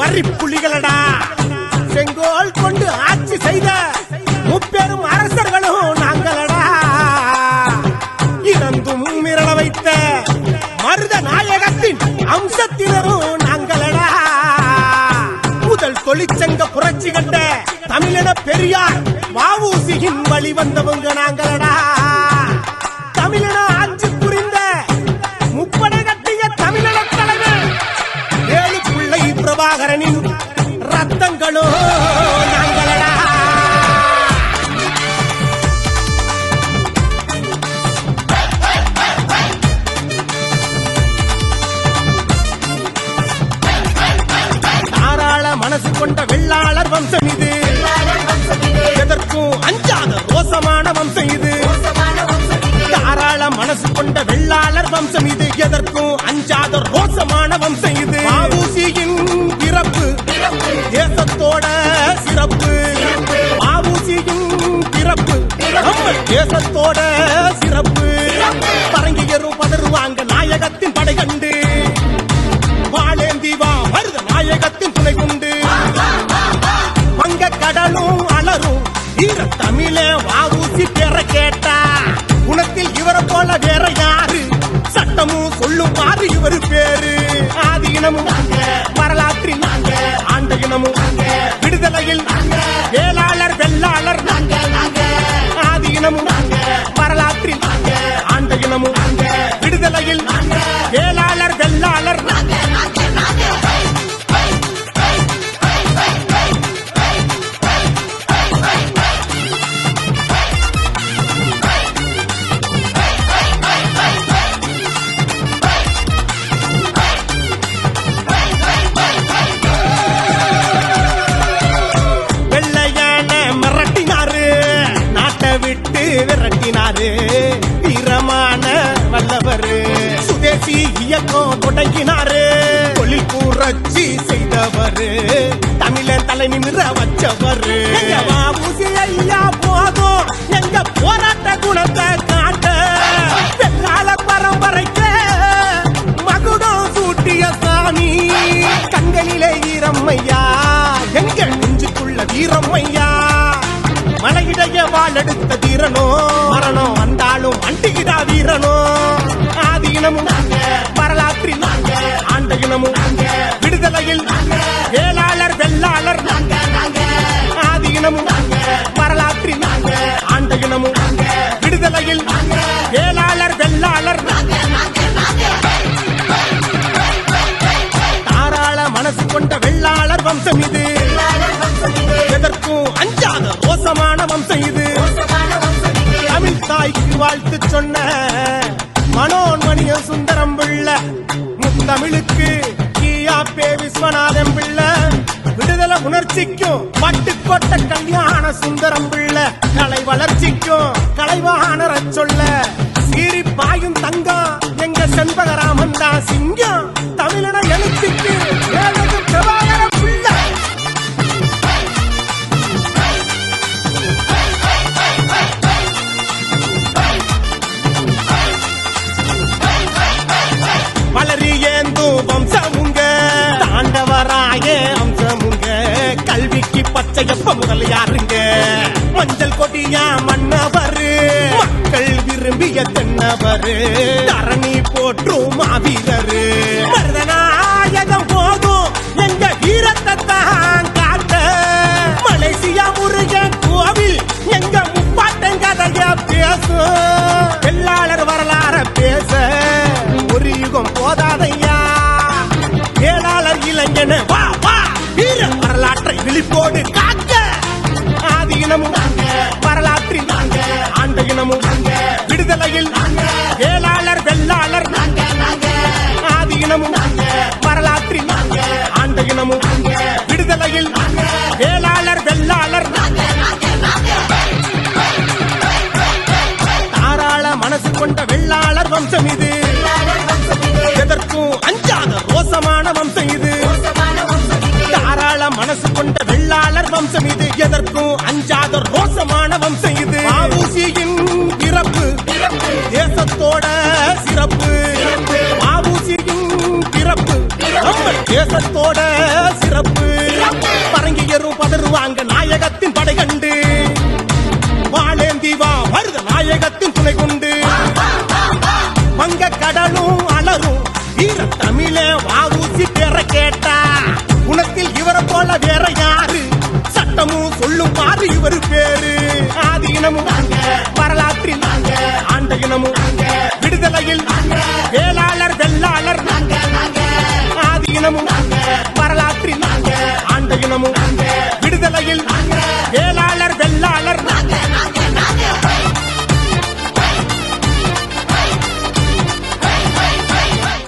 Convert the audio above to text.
வரி புலிகளடா செங்கோல் கொண்டு ஆட்சி செய்த முப்பெரும் அரசர்களும் நாங்களடா. இறந்தும் மிரள வைத்த மருத நாயகத்தின் அம்சத்தினரும் நாங்களடா. முதல் தொழிற்சங்க புரட்சி கண்ட தமிழன பெரியார் வாவூசியின் வழி வந்தவங்க நாங்களடா. மகனின் ரத்தங்களோ நாங்களடா. தாராள மனசு கொண்ட வெள்ளாளர் வம்சம் இது. எதற்கும் அஞ்சாத ரோசமான வம்சம் இது. தாராள மனசு கொண்ட வெள்ளாளர் வம்சம் இது. எதற்கும் அஞ்சாத ரோசமான வம்சம் இது. மாவூசியின் தேசத்தோட சிறப்பு. மாவூசியின் பிறப்பு. நம்ம தேசத்தோட சிறப்பு. பரங்கியரும் பதறுவாங்க நாயகத்தின் படை கண்டு. வாழேந்தி வா மருத நாயகத்தின் துணை கொண்டு. வங்க கடலும் அலரும் ஈர தமிழே வாவூசி பேர கேட்டா. குணத்தில் இவரை போல வேற யாரு? சட்டமும் சொல்லும் பாரு இவரு பேரு. ஆதி இனமும் வரலாற்றில் நாங்க ஆண்ட இனமும் விரட்டினாரு. வீரமான வல்லவரு. சுதேசி இயக்கம் தொடங்கினாரு. தொழில் புரட்சி செய்தவரு. தமிழன் தலை நிமிர வச்சவரு. ஐயா போதும். எங்க போராட்ட குணத்தை காட்ட. வெள்ளாள பரம்பரைக்கு வாழெடுத்த தீரனோ மரணம் வந்தாலும் அண்டிகிடா வீரனோ? ஆதீனமும் வரலாற்றில் ஆண்ட இனமும் விடுதலையில் வேளாளர் வெள்ளாளர் ஆதீனமும் வரலாற்றில் ஆண்ட இனமும் விடுதலையில் வேளாளர் வெள்ளாளர். தாராள மனசு கொண்ட வெள்ளாளர் வம்சம் இது. எதற்கும் அஞ்சு ரோசமான வம்சம் இது தமிழ் தாய்க்கு வாழ்த்து சொன்ன மனோன்மணிய சுந்தரம் பிள்ள முத்தமிழுக்கு கீயாப்பே விஸ்வநாதம் பிள்ள விடுதலை உணர்ச்சிக்கும் பட்டுக்கோட்ட கல்யாண சுந்தரம் பிள்ள கலை வளர்ச்சிக்கும் கலைவாணர சொல்ல சீறி பாயும் தங்கம் எங்க செண்பகராமன் தான் சிங்க வம்சமுங்க தாண்டவராய அம்சமுங்க. கல்விக்கு பச்சையப்ப முதல் யாருங்க? மஞ்சள் கொடியா மன்னவரு. மக்கள் விரும்பிய தென்னவரு. தரணி போற்றும் மாவீரரு. ஏழாளர் வா வா. வீர வரலாற்றை விழிப்போடு காக்க. ஆதி இனமும் வரலாற்றில் ஆண்ட இனமும் விடுதலையில் ஏழாளர் வெள்ளாளர் ஆதி இனமும் வரலாற்றில் ஆண்ட இனமும் விடுதலையில் வேளாளர் வெள்ளாளர் தாராள மனசு கொண்ட வெள்ளாளர் வம்சம் இது. எதற்கும் அஞ்சாத மோசமான வம்சம் கொண்ட வெள்ளாளர் வம்சம் இது. எதற்கும் அஞ்சாத ரோசமான வம்சம் இது. ஆபூசியின் பிறப்பு தேசத்தோட சிறப்பு. ஆபூசியின் பிறப்பு நம்ம தேசத்தோட சிறப்பு. பரங்கியரும் பதறுவாங்க நாயகத்தின் படை கண்டு. சொல்லும் பாரு இவர் பேரு. ஆதி இனமும் வரலாற்றில் ஆண்ட இனமும்